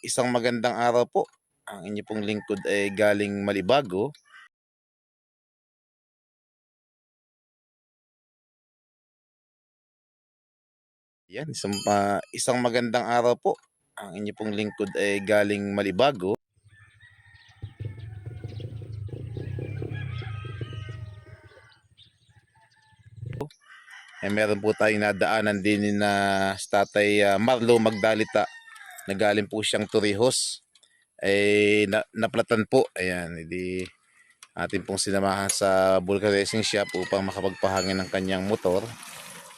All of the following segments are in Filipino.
isang magandang araw po. Ang inyo pong lingkod ay galing Malibago. Yan, isang, pa- isang magandang araw po. Ang inyo pong lingkod ay galing Malibago. Eh, meron po tayong nadaanan din na sa tatay ah, Marlo Magdalita na galing po siyang Torrijos. Eh, na, naplatan po. Ayan, hindi atin pong sinamahan sa Vulcan Racing Shop upang makapagpahangin ng kanyang motor.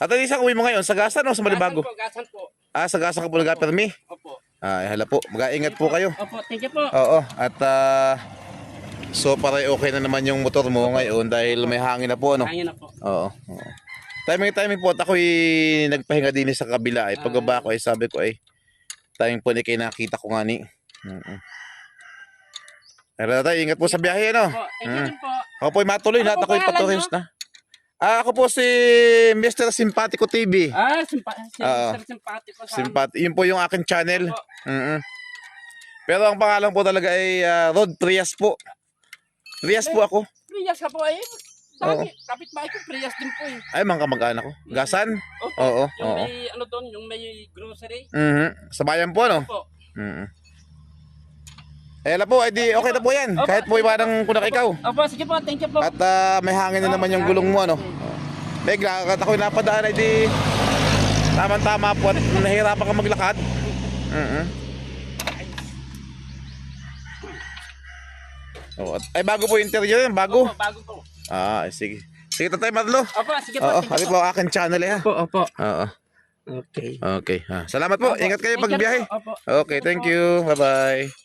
At isang uwi mo ngayon, sa Gasan o sa Malibago? Gasan po, gasan po. Ah, sa Gasan ka po nag-permi? Opo. Ah, hala po. Mag-ingat po kayo. Opo, thank you po. Oo, at ah, so para okay na naman yung motor mo ngayon dahil may hangin na po, ano? Kaya na po. Oo. oo. Timing timing po at ako'y nagpahinga din sa kabila ay pagbaba ko ay sabi ko ay timing po ni kay nakita ko nga ni. Mm. Pero tayo ingat po sa biyahe ano. Opo, thank you Mm. din po. Ako matuloy Ano lahat po ako'y pangalan patuloy na. Ah, ako po si Mr. Simpatico TV. Ah, simpa si Oo. Sir simpatiko sa Simpat, yun po yung aking channel. Opo. Mm. Pero ang pangalan po talaga ay ah, Rod Trias po. Trias po ako. Priyas ka po eh. Dami, kapit bahay ko, Priyas din po eh. Ay, mga kamag-anak ko. Gasan? Opo. Oo, Yung oo. may, ano doon, yung may grocery. Mhm. Sa bayan po, ano? Opo. Mm. Eh, la po, edi okay na po yan. Opo. Kahit po ibarang kunak ikaw. Opo, sige po, thank you po. At ah, may hangin na naman yung gulong mo, ano? Bigla, kat ako'y napadaan, edi tama-tama po at nahihirapan ka maglakad. Mhm. Oh, at- ay, bago po yung interior yan, bago. Opo, bago po. Ah, sige. Sige, tatay Marlo. Opo, sige po, Oo, you po ang aking channel eh, ha. Opo, opo. Oo. Okay. Okay. Ha. Salamat po. Ingat kayo Thank you pagbiyahe. po. Opo. Okay, thank you. Bye-bye.